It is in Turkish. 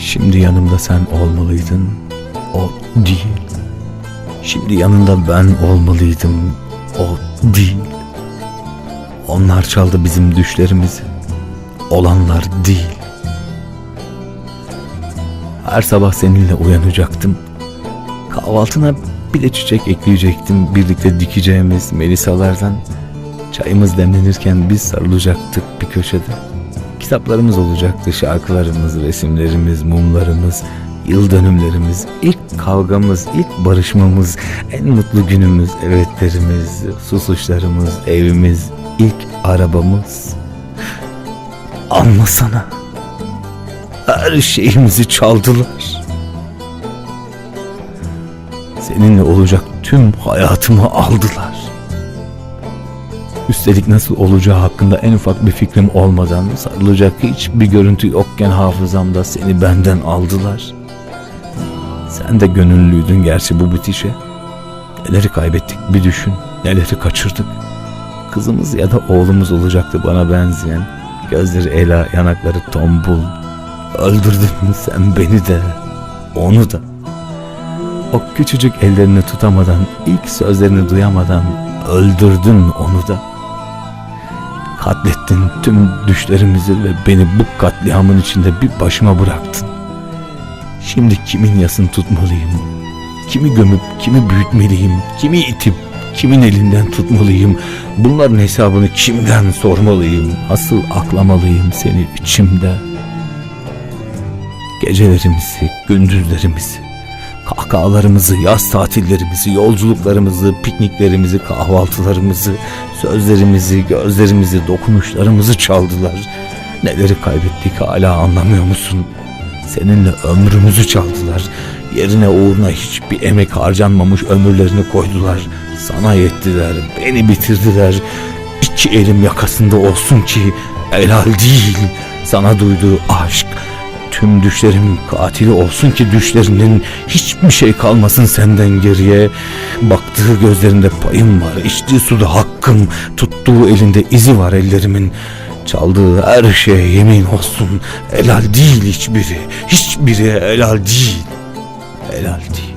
Şimdi yanımda sen olmalıydın, o değil. Şimdi yanında ben olmalıydım, o değil. Onlar çaldı bizim düşlerimizi, olanlar değil. Her sabah seninle uyanacaktım. Kahvaltına bir de çiçek ekleyecektim birlikte dikeceğimiz melisalardan. Çayımız demlenirken biz sarılacaktık bir köşede. Kitaplarımız olacaktı, şarkılarımız, resimlerimiz, mumlarımız, yıl dönümlerimiz, ilk kavgamız, ilk barışmamız, en mutlu günümüz, evetlerimiz, susuşlarımız, evimiz, ilk arabamız. Anlasana. Her şeyimizi çaldılar. Seninle olacak tüm hayatımı aldılar. Üstelik nasıl olacağı hakkında en ufak bir fikrim olmadan sarılacak hiçbir görüntü yokken hafızamda seni benden aldılar. Sen de gönüllüydün gerçi bu bitişe. Neleri kaybettik bir düşün, neleri kaçırdık. Kızımız ya da oğlumuz olacaktı bana benzeyen. Gözleri ela, yanakları tombul. Öldürdün sen beni de, onu da. O küçücük ellerini tutamadan, ilk sözlerini duyamadan öldürdün onu da. Katlettin tüm düşlerimizi ve beni bu katliamın içinde bir başıma bıraktın. Şimdi kimin yasını tutmalıyım? Kimi gömüp kimi büyütmeliyim? Kimi itip kimin elinden tutmalıyım? Bunların hesabını kimden sormalıyım? Asıl aklamalıyım seni içimde. Gecelerimizi, gündüzlerimizi, kahkahalarımızı, yaz tatillerimizi, yolculuklarımızı, pikniklerimizi, kahvaltılarımızı, sözlerimizi, gözlerimizi, dokunuşlarımızı çaldılar. Neleri kaybettik hala anlamıyor musun? Seninle ömrümüzü çaldılar. Yerine uğruna hiçbir emek harcanmamış ömürlerini koydular. Sana yettiler, beni bitirdiler. İki elim yakasında olsun ki helal değil. Sana duyduğu aşk, Tüm düşlerim katili olsun ki düşlerinin hiçbir şey kalmasın senden geriye. Baktığı gözlerinde payım var, içtiği suda hakkım, tuttuğu elinde izi var ellerimin. Çaldığı her şeye yemin olsun helal değil hiçbiri, hiçbiri helal değil, helal değil.